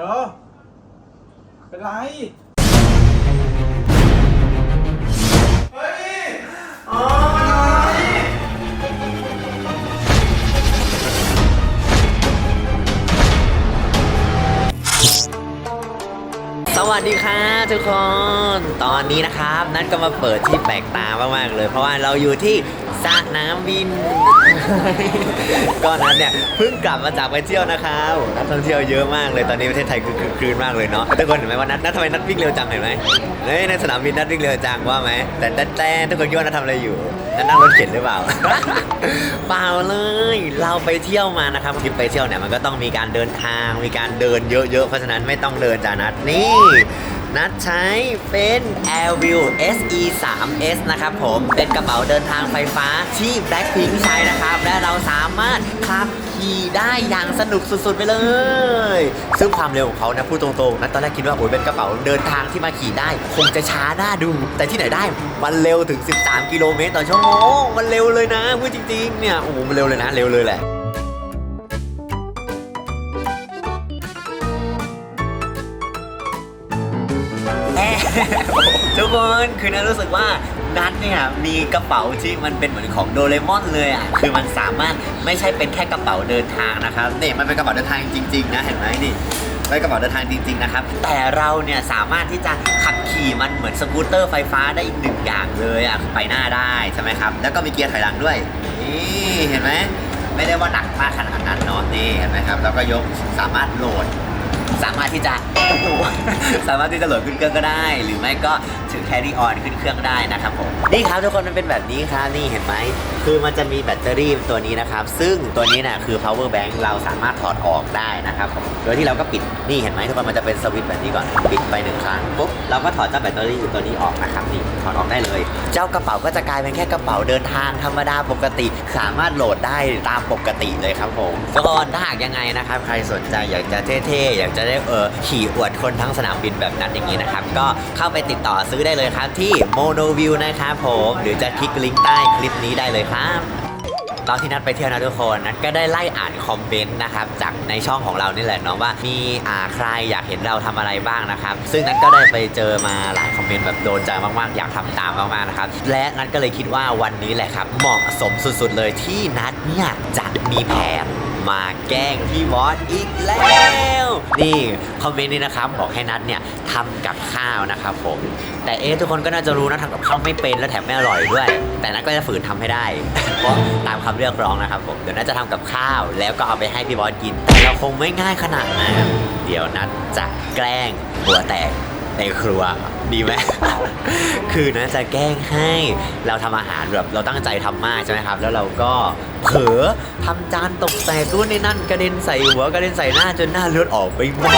ธอ เป็นไร เฮ้ย อ๋อมันอะไรสวัสดีครับทุกคน ตอนนี้นะครับ นัดก็มาเปิดที่แปลกตามากๆเลย เพราะว่าเราอยู่ที่ สระน้ำวิน ก็นัดเนี่ยเพิ่งกลับมาจากไปเที่ยวนะครับนักท่องเที่ยวเยอะมากเลยตอนนี้ประเทศไทยคือคืนมากเลยเนาะทุกคนเห็นไหมว่านัดนัดทำไมนัดวิ่งเร็วจังเห็นไหมเฮ้ยในสนามบินนัดวิ่งเร็วจังว่าไหมแต่แต่แต่ทุกคนคิดว่านัดทำอะไรอยู่นัดนั่งรถเข็นหรือเปล่าเปล่าเลยเราไปเที่ยวมานะครับทริปไปเที่ยวเนี่ยมันก็ต้องมีการเดินทางมีการเดินเยอะๆเพราะฉะนั้นไม่ต้องเดินจ้านัดนี่ นัดใช้เป็น Airview SE 3 S นะครับผม เป็นกระเป๋าเดินทางไฟฟ้าที่ Blackpink ใช้นะครับ และเราสามารถขับขี่ได้อย่างสนุกสุดๆไปเลย ซึ่งความเร็วของเขานะพูดตรงๆนะตอนแรกคิดว่าโอ้ยเป็นกระเป๋าเดินทางที่มาขี่ได้ คงจะช้าหน้าดู แต่ที่ไหนได้มันเร็วถึง 13 กิโลเมตรต่อชั่วโมงมันเร็วเลยนะพูดจริงๆเนี่ยโอ้โหมันเร็วเลยนะเร็วเลยแหละ คนคือนัทรู้สึกว่านัทเนี่ยมีกระเป๋าที่มันเป็นเหมือนของโดเรมอนเลยอะคือมันสามารถไม่ใช่เป็นแค่กระเป๋าเดินทางนะครับนี่มันเป็นกระเป๋าเดินทางจริงๆนะเห็นไหมนี่เป็นกระเป๋าเดินทางจริงๆนะครับ แต่เราเนี่ยสามารถที่จะขับขี่มันเหมือนสกูตเตอร์ไฟฟ้าได้อีกหนึ่งอย่างเลยอะคือไปหน้าได้ใช่ไหมครับ แล้วก็มีเกียร์ถอยหลังด้วย นี่เห็นไหมไม่ได้ว่าหนักมากขนาดนั้นเนาะนี่เห็นไหมครับ แล้วก็ยกสามารถโหลด สามารถที่จะสามารถที่จะโหลดขึ้นเครื่องก็ได้ หรือไม่ก็ถือแครีออนขึ้นเครื่องได้นะครับผมนี่ครับทุกคนมันเป็นแบบนี้ครับนี่เห็นไหมคือมันจะมีแบตเตอรี่ตัวนี้นะครับ ซึ่งตัวนี้น่ะคือ power bank เราสามารถถอดออกได้นะครับผมโดยที่เราก็ปิด นี่เห็นไหมทุกคนมันจะเป็นสวิตช์แบบนี้ก่อนปิดไปหนึ่งครั้งปุ๊บเราก็ถอดเจ้าแบตเตอรี่ตัวนี้ออกนะครับนี่ถอดออกได้เลย เจ้ากระเป๋าก็จะกลายเป็นแค่กระเป๋าเดินทางธรรมดาปกติ สามารถโหลดได้ตามปกติเลยครับผมส่วนถ้าหากยังไงนะครับใครสนใจอยากจะเท่ๆอยากจะได้เออขี่อวดคนทั้งสนามบินแบบนั้นอย่างนี้นะครับก็เข้าไปติดต่อซื้อได้เลยครับที่ Mono View นะครับผมหรือจะคลิกลิงก์ใต้คลิปนี้ได้เลยครับ ตอนที่นัดไปเที่ยวนะทุกคนนัดก็ได้ไล่อ่านคอมเมนต์นะครับจากในช่องของเรานี่แหละเนาะว่ามีอ่าใครอยากเห็นเราทำอะไรบ้างนะครับ ซึ่งนัดก็ได้ไปเจอมาหลายคอมเมนต์แบบโดนใจมากๆ อยากทำตามมากๆนะครับและนัดก็เลยคิดว่าวันนี้แหละครับเหมาะสมสุดๆเลยที่นัดเนี่ยจะมีแผน มาแกล้งพี่บอสอีกแล้ว นี่คอมเมนต์นี้นะครับบอกให้นัดเนี่ยทำกับข้าวนะครับผม แต่เอ๊ะทุกคนก็น่าจะรู้นะทำกับข้าวไม่เป็นและแถมไม่อร่อยด้วย แต่นัทก็จะฝืนทำให้ได้ เพราะตามคำเรียกร้องนะครับผมเดี๋ยวนัทจะทำกับข้าว แล้วก็เอาไปให้พี่บอสกิน แต่เราคงไม่ง่ายขนาดนั้นเดี๋ยวนัทจะแกล้งหัวแตก ในครัวดีไหม คือนะจะแกล้งให้เราทำอาหารแบบเราตั้งใจทำมากใช่ไหมครับ แล้วเราก็เผลอทำจานตกแตกรุ่นในนั่นกระเด็นใส่หัวกระเด็นใส่หน้าจนหน้าเลือดออกไปหมด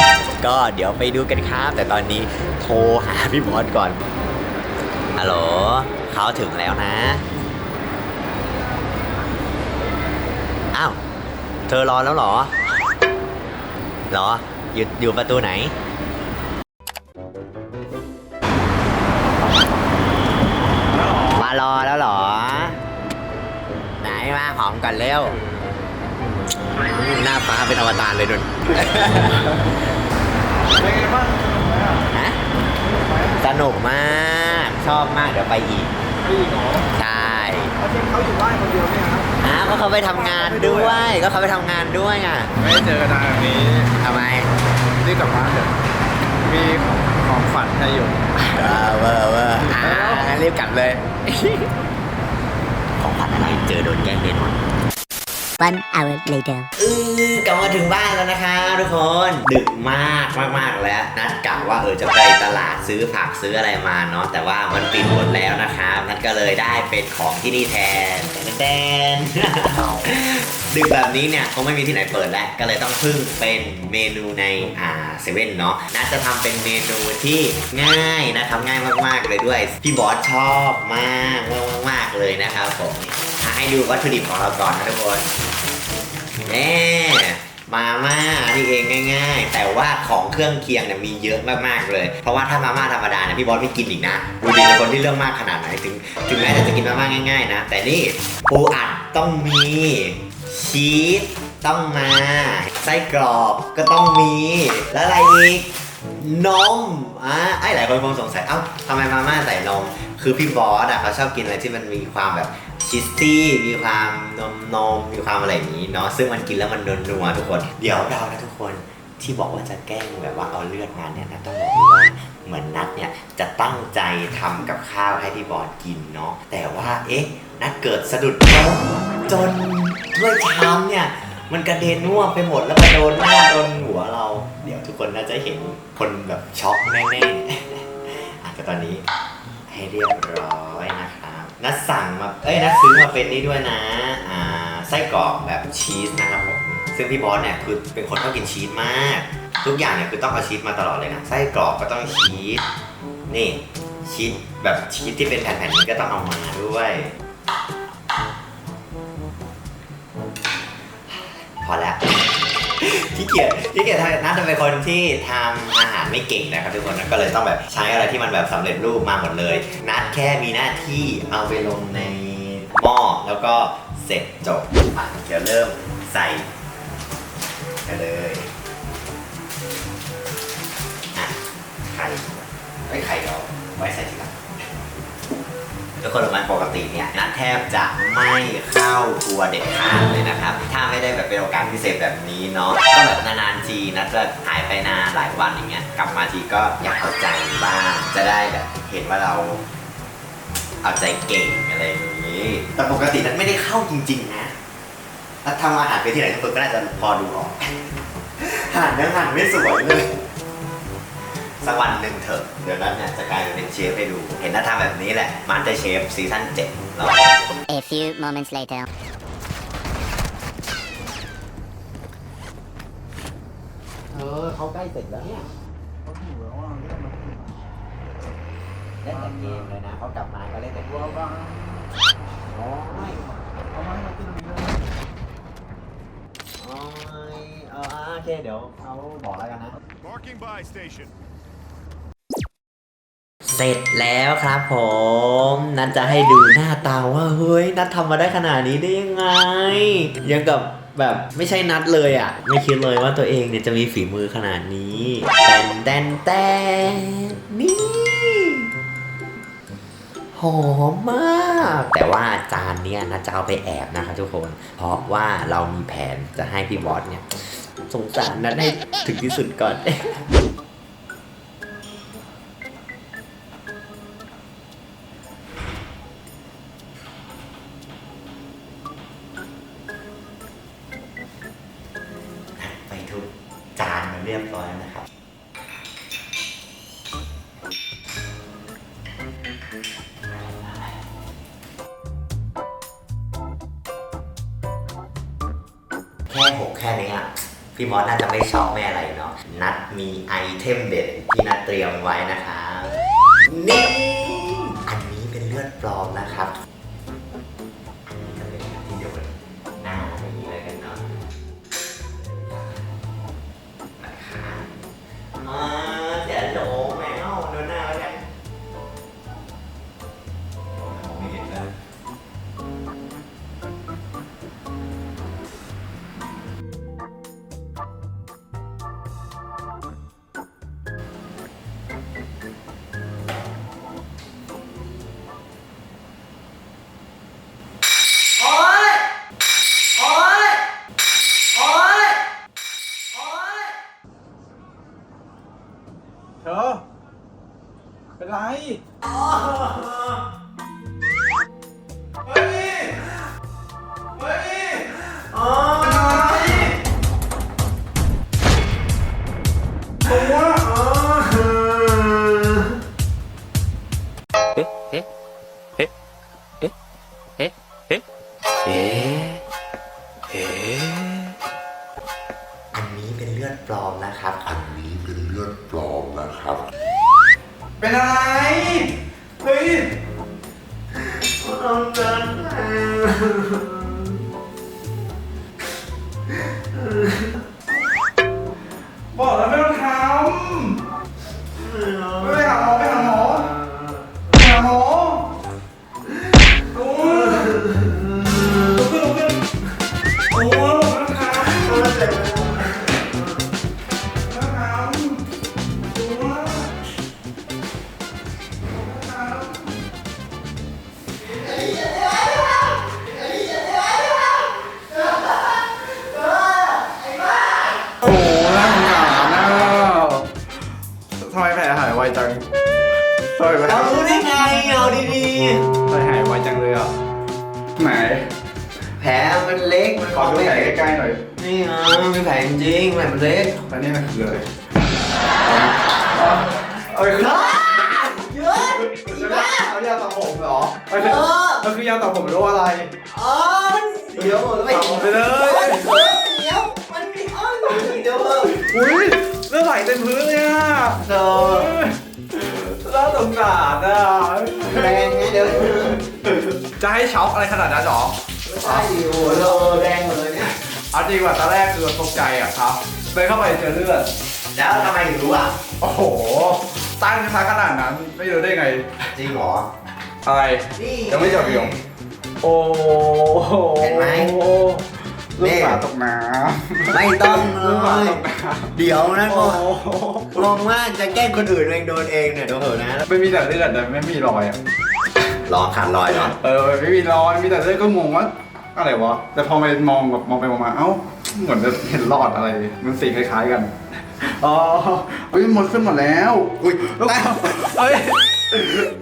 ก็เดี๋ยวไปดูกันครับ แต่ตอนนี้โทรหาพี่บอสก่อนฮัลโหลเขาถึงแล้วนะอ้าวเธอรอแล้วเหรอเหรออยู่อยู่ประตูไหน รอแล้วเหรอ ไหนมาหอมกันเร็ว หน้าฟ้าเป็นอวตารเลยดุนเป็นไงบ้างสนุกไหมอะฮะสนุกมากชอบมากเดี๋ยวไปอีกพี่เหรอใช่เขาเช็คเขาอยู่บ้านคนเดียวเนี่ยครับอ้าวก็เขาไปทำงานด้วย ก็เขาไปทำงานด้วยอะไม่ได้เจอกันนานแบบนี้ทำไมรีบกลับบ้านเถอะมีของ ฝันให้อยู่เออเวอร์เวอร์อ่างั้นรีบกลับเลย ของขวัญอะไรเจอโดนแกล้งแน่นอน One hour later. อือกลับมาถึงบ้านแล้วนะคะทุกคน ดึกมากมากมากๆแล้ว นัดกะว่าเออจะไปตลาดซื้อผักซื้ออะไรมาเนาะแต่ว่ามันปิดหมดแล้วนะครับนัดก็เลยได้เป็นของที่นี่แทนแทนดึกแบบนี้เนี่ยคงไม่มีที่ไหนเปิดแล้ว ก็เลยต้องพึ่งเป็นเมนูในอ่าเซเว่นเนาะนัดจะทำเป็นเมนูที่ง่ายนะครับง่ายมากๆเลยด้วยพี่บอสชอบมากมากมากๆเลยนะครับผมให้ดูวัตถุดิบของเราก่อนนะทุกคน แน่มาม่านี่เองง่าย ๆ แต่ว่าของเครื่องเคียงเนี่ยมีเยอะมากๆเลย เพราะว่าถ้ามาม่าธรรมดาเนี่ยพี่บอสไม่กินอีกนะดูดีเป็นคนที่เรื่องมากขนาดไหนถึงถึงแม้จะกินมาม่าง่าย ๆ นะ แต่นี่ปูอัดต้องมีชีสต้องมาไส้กรอกก็ต้องมี แล้วอะไรอีกนมอะไอ้หลายคนคงสงสัยเอ้าทำไมมาม่าใส่นม คือพี่บอสอะเขาชอบกินอะไรที่มันมีความแบบ ชีสตี้มีความนมนมมีความอะไรอย่างนี้เนาะซึ่งมันกินแล้วมันนัวทุกคน เดี๋ยวเรานะทุกคนที่บอกว่าจะแกล้งแบบว่าเอาเลือดมาเนี่ยนะต้องบอกว่าเหมือนนัดเนี่ยจะตั้งใจทำกับข้าวให้พี่บอสกินเนาะแต่ว่าเอ๊ะนัดเกิดสะดุดจนถ้วยชามเนี่ยมันกระเด็นน่วมไปหมดแล้วไปโดนหน้าโดนหัวเรา เดี๋ยวทุกคนน่าจะเห็นคนแบบช็อกแน่ๆอาจจะตอนนี้ให้เรียบร้อยนะครับ นัดสั่งมา เอ้ยนัดซื้อมาเป็นนี่ด้วยนะ อ่า ไส้กรอกแบบชีสนะครับผม ซึ่งพี่บอสเนี่ยคือเป็นคนชอบกินชีสมาก ทุกอย่างเนี่ยคือต้องเอาชีสมาตลอดเลยนะ ไส้กรอกก็ต้องชีส นี่ชีสแบบชีสที่เป็นแผ่นๆนี้ก็ต้องเอามาด้วย พอแล้ว ขี้เกียจขี้เกียจทำนัดจะเป็นคนที่ทำอาหารไม่เก่งนะครับทุกคนนะก็เลยต้องแบบใช้อะไรที่มันแบบสำเร็จรูปมาหมดเลย นัดแค่มีหน้าที่เอาไปลงในหม้อแล้วก็เสร็จจบอะเดี๋ยวเริ่มใส่กันเลยอะไข่ไม่ไข่เราไว้ใส่ทีหลัง ทุกคนประมาปกติเนี่ยนัดแทบจะไม่เข้าครัวเด็ดขาดเลยนะครับ ถ้าไม่ได้แบบเป็นโอกาสพิเศษแบบนี้เนาะก็แบบนานๆทีนัดจะหายไปนานหลายวันอย่างเงี้ยกลับมาทีก็อยากเอาใจบ้างจะได้แบบเห็นว่าเราเอาใจเก่งอะไรอย่างนี้ แต่ปกตินัดไม่ได้เข้าจริง ๆ นะนัดทำอาหารไปที่ไหนทุกคนก็น่าจะพอดูออก หั่นยังหั่นไม่สวยเลย สักวันหนึ่งเถอะเดี๋ยวนั้นเนี่ยจะกลายเป็นเชฟให้ดู เห็นหน้าทำแบบนี้แหละมาสเตอร์เชฟซีซั่นเจ็ดเรา A few moments later. เออเขาใกล้เสร็จแล้วเนี่ยเขาหิวแล้วอะเรียกมากินเล่นแต่เกมเลยนะเขากลับมาก็เล่นแต่เกว้าวมบ้างโอ้ยเอามาให้มากินตรงนี้เลยโอ้ยเออโอเคเดี๋ยวเขาบอกแล้วกันนะ Marking buy station. เสร็จแล้วครับผม นัดจะให้ดูหน้าตาว่าเฮ้ยนัดทำมาได้ขนาดนี้ได้ยังไง ยังกับแบบไม่ใช่นัดเลยอะ ไม่คิดเลยว่าตัวเองเนี่ยจะมีฝีมือขนาดนี้แตนแตนแตนนี่หอมมาก แต่ว่าจานเนี้ยนัดจะเอาไปแอบนะคะทุกคน เพราะว่าเรามีแผนจะให้พี่บอสเนี่ย สงสารนัดให้ถึงที่สุดก่อน แค่หกแค่นี้อะพี่มอสน่าจะไม่ชอบไม่อะไรเนาะนัดมีไอเทมเด็ดที่นัดเตรียมไว้นะคะนี่อันนี้เป็นเลือดปลอมนะ อันนี้เป็นเลือดปลอมนะครับ อันนี้เป็นเลือดปลอมนะครับ เป็นอะไร เฮ้ยเอาเโอ้โหนาสงสาทำไมแผลหายไวจังทำไมรารู้ได้ไงเอาดีทำหายไวจังเลยอะ ไหนแผลมันเล็กมันขอดูแผลใกล้ๆหน่อยนี่ฮะมีแผลจริงๆแผลมันเล็ก อันนี้มันคืออะไรเอคอ อีบ้าเอายาสระผมเหรอเอเอ้ยอมันคือยาสระผมหรือว่าอะไรอ๋อมันเดี๋ยวไม่สระผมไปเลย เดี๋ยวมันมีอ้อนเดี๋ยวเอออุ้ยเลือดไหลเต็มพื้นเลยอะเธอน่าสงสารอะแรงไงเดี๋ยวจะให้ช็อกอะไรขนาดนั้นหรอไม่ใช่อยู่เธอแรงหมดเลยเนี่ยเอาจริงว่าตอนแรกคือตกใจอะครับเดินเข้าไปเจอเลือดแล้วทำไมถึงรู้อะ โอ้โห ตั้งช้าขนาดนั้น ไม่รู้ได้ไง จริงเหรอ อะไร นี่ยังไม่จบอีกเหรอ โอ้โหเห็นไหมลูกหมาตกน้ไม่ต้องำเลลูกหมายตกน้เดี๋ยวนะำโมโอ้โหมองว่าจะแกล้งคนอื่นเองโดนเองเนี่ยดูเถอะนะไม่มีแต่เลือดแต่ไม่มีรอยอะรอขาดรอยเหรอเออไม่มีรอยมีแต่เลือดก็งงว่าอะไรวะแต่พอไปมองแบบมองไปมองมาเอ้าเหมือนจะเห็นรอดอะไร มันสีคล้ายๆกัน อ๋อเฮ้ยหมดขึ้นหมดแล้วอุ้ยลูกเฮ้ย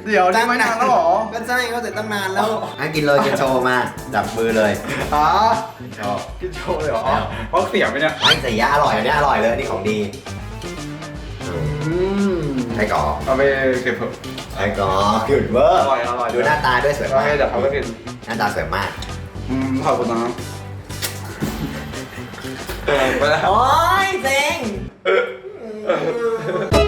เดี๋ยวนี่ไม่นานแล้วเหรอก็ใช่ก็เสร็จตั้งนานแล้วงั้นกินเลยกินโชว์มาจับมือเลยอ๋อชอบกินโชว์เลยเหรออ๋อเพราะเสียบไปเนี่ยไอ้เสียอร่อยอันนี้อร่อยเลยนี่ของดีอืมไส้กรอกเอาไปเก็บเถอะไส้กรอกขึ้นเวอร์อร่อยอร่อยดูหน้าตาด้วยสวยก็มากให้เดี๋ยวเขาก็กินหน้าตาสวยมากอืมขอบคุณนะไปแล้วโอ้ยเซ็ง Uh, uh,